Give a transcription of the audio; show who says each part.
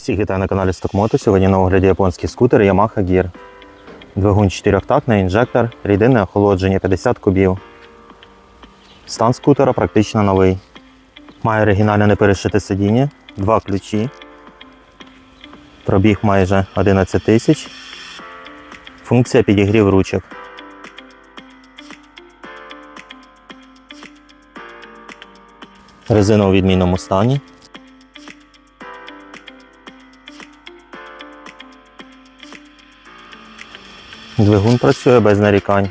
Speaker 1: Всіх вітаю на каналі Стокмото. Сьогодні на огляді японський скутер Yamaha Gear. Двигун 4-тактний, інжектор, рідинне охолодження 50 кубів. Стан скутера практично новий. Має оригінальне неперешите сидіння, два ключі. Пробіг майже 11 тисяч. Функція підігрів ручок. Резина у відмінному стані. Двигун працює без нарікань.